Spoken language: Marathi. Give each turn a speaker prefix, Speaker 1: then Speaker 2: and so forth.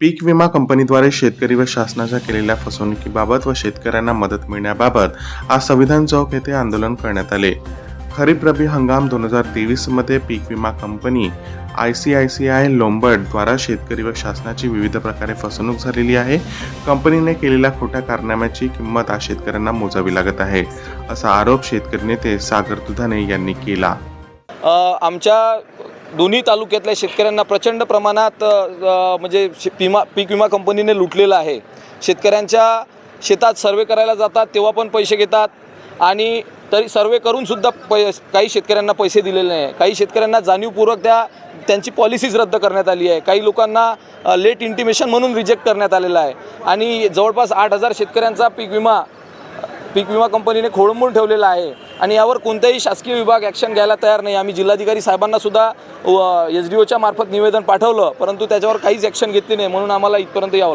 Speaker 1: पीक विमा कंपनीद्वारे शेतकरी व शासनाच्या केलेल्या फसवणुकीबाबत व शेतकऱ्यांना मदत मिळण्याबाबत आज संविधान चौक येथे आंदोलन करण्यात आले. खरीप रबी हंगाम दोन हजार तेवीसमध्ये पीक विमा company I C I C I लोंबर्डद्वारा शेतकरी व शासनाची विविध प्रकारे फसवणूक झालेली आहे. कंपनीने केलेल्या खोट्या कारनाम्याची किंमत आज शेतकऱ्यांना मोजावी लागत आहे असा आरोप शेतकरी नेते सागर दुधाने यांनी केला.
Speaker 2: आमच्या दोन्ही तालुक्यातल्या शेतकऱ्यांना प्रचंड प्रमाणात म्हणजे शे- विमा पीक विमा कंपनीने लुटलेलं आहे. शेतकऱ्यांच्या शेतात सर्वे करायला जातात तेव्हा पण पैसे घेतात आणि तरी सर्वे करूनसुद्धा पै काही शेतकऱ्यांना पैसे दिलेले नाही. काही शेतकऱ्यांना जाणीवपूर्वक त्या त्यांची पॉलिसीज रद्द करण्यात आली आहे. काही लोकांना लेट इंटिमेशन म्हणून रिजेक्ट करण्यात आलेलं आहे. आणि जवळपास आठ हजार शेतकऱ्यांचा पीक विमा पीक विमा कंपनीने खोळंबून ठेवलेला आहे. आणि यावर कोणताही शासकीय विभाग ॲक्शन घ्यायला तयार नाही. आम्ही जिल्हाधिकारी साहेबांनासुद्धा एच एस डी ओच्या मार्फत निवेदन पाठवलं परंतु त्याच्यावर काहीच ॲक्शन घेतली नाही. म्हणून आम्हाला इथपर्यंत यावं